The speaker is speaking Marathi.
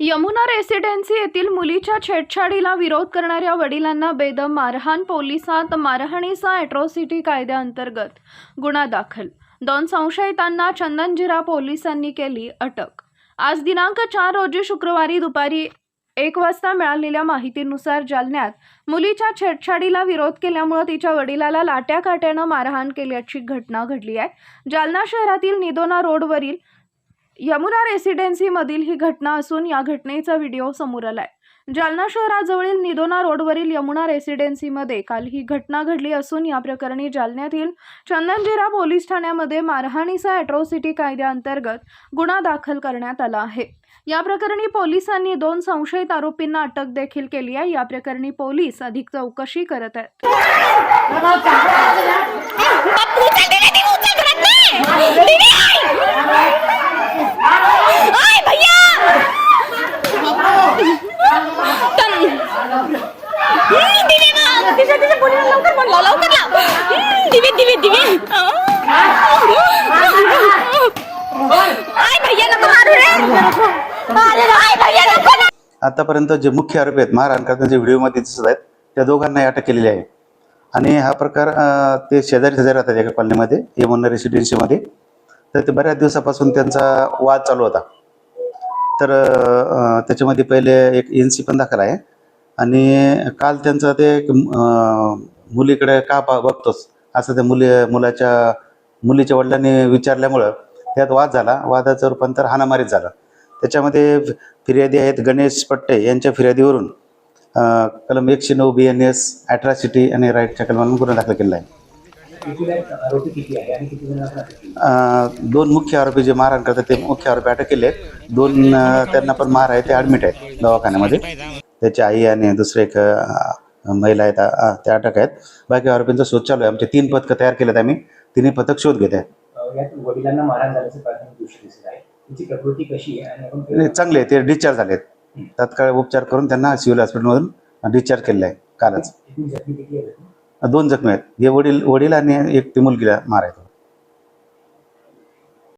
यमुना रेसिडेन्सी येथील मुलीच्या छेडछाडीला विरोध करणाऱ्या वडिलांना बेदम मारहाण पोलिसात मारहाणीचा अॅट्रॉसिटी कायद्याअंतर्गत गुन्हा दाखल. दोन संशयितांना चंदनजिरा पोलिसांनी केली अटक. आज दिनांक चार रोजी शुक्रवारी दुपारी एक वाजता मिळालेल्या माहितीनुसार जालन्यात मुलीच्या छेडछाडीला विरोध केल्यामुळे तिच्या वडिलाला लाट्या काट्यानं मारहाण केल्याची घटना घडली आहे. जालना शहरातील निदोना रोडवरील यमुना रेसिडेन्सीमधील ही घटना असून या घटनेचा व्हिडिओ समोर आलाय. जालना शहराजवळील निदोना रोडवरील यमुना रेसिडेन्सीमध्ये काल ही घटना घडली असून या प्रकरणी जालन्यातील चंदनजिरा पोलीस ठाण्यामध्ये मारहाणीचा अॅट्रॉसिटी कायद्याअंतर्गत गुन्हा दाखल करण्यात आला आहे. या प्रकरणी पोलिसांनी दोन संशयित आरोपींना अटक देखील केली आहे. या प्रकरणी पोलीस अधिक चौकशी करत आहेत. आतापर्यंत जे मुख्य आरोपी आहेत मारहाण करताना जे व्हिडिओमध्ये दिसत आहेत त्या दोघांनाही अटक केलेली आहे आणि हा प्रकार ते शेजारी शेजारी राहतात एका कॉलनीमध्ये यमुना रेसिडेन्सीमध्ये तर ते बऱ्याच दिवसापासून त्यांचा वाद चालू होता. तर त्याच्यामध्ये पहिले एक एन सी पण दाखल आहे. आणि काल त्यांचं ते एक, मुलीकडे का पा बघतोस? असं त्या मुली मुलाच्या मुलीच्या वडिलांनी विचारल्यामुळं त्यात वाद झाला. वादाचं रूपांतर हाणामारीत झालं. त्याच्यामध्ये फिर्यादी आहेत गणेश पट्टे यांच्या फिर्यादीवरून कलम एकशे नऊ बी एन एस अॅट्रॉसिटी आणि राईटच्या कलमांना गुन्हा दाखल केला आहे. दोन मुख्य आरोपी जे मारहाण करतात ते मुख्य आरोपी अटक केले आहेत. दोन त्यांना पण मार आहे ते ॲडमिट आहेत दवाखान्यामध्ये. त्याची आई आणि दुसरे एक महिला आहेत ते त्या अटक आहेत. बाकी आरोपींचा शोध चालू आहे. आमचे तीन पथकं तयार केलेत आम्ही. तिन्ही पथक शोध घेत आहेत. वडिलांना मारहाण झाल्याचं प्राथमिक दृष्टी दिसत आहे. त्यांची प्रकृती कशी आहे आणि आपण आणि चांगले आहे, ते डिस्चार्ज झालेत. तात्काळ उपचार करून त्यांना सिव्हिल हॉस्पिटलमधून डिस्चार्ज केलेलं आहे कालच. एकूण जखमी किती आहे दोन जखमी आहेत. हे वडील वडील आणि एक ती मुलगीला मार आहेत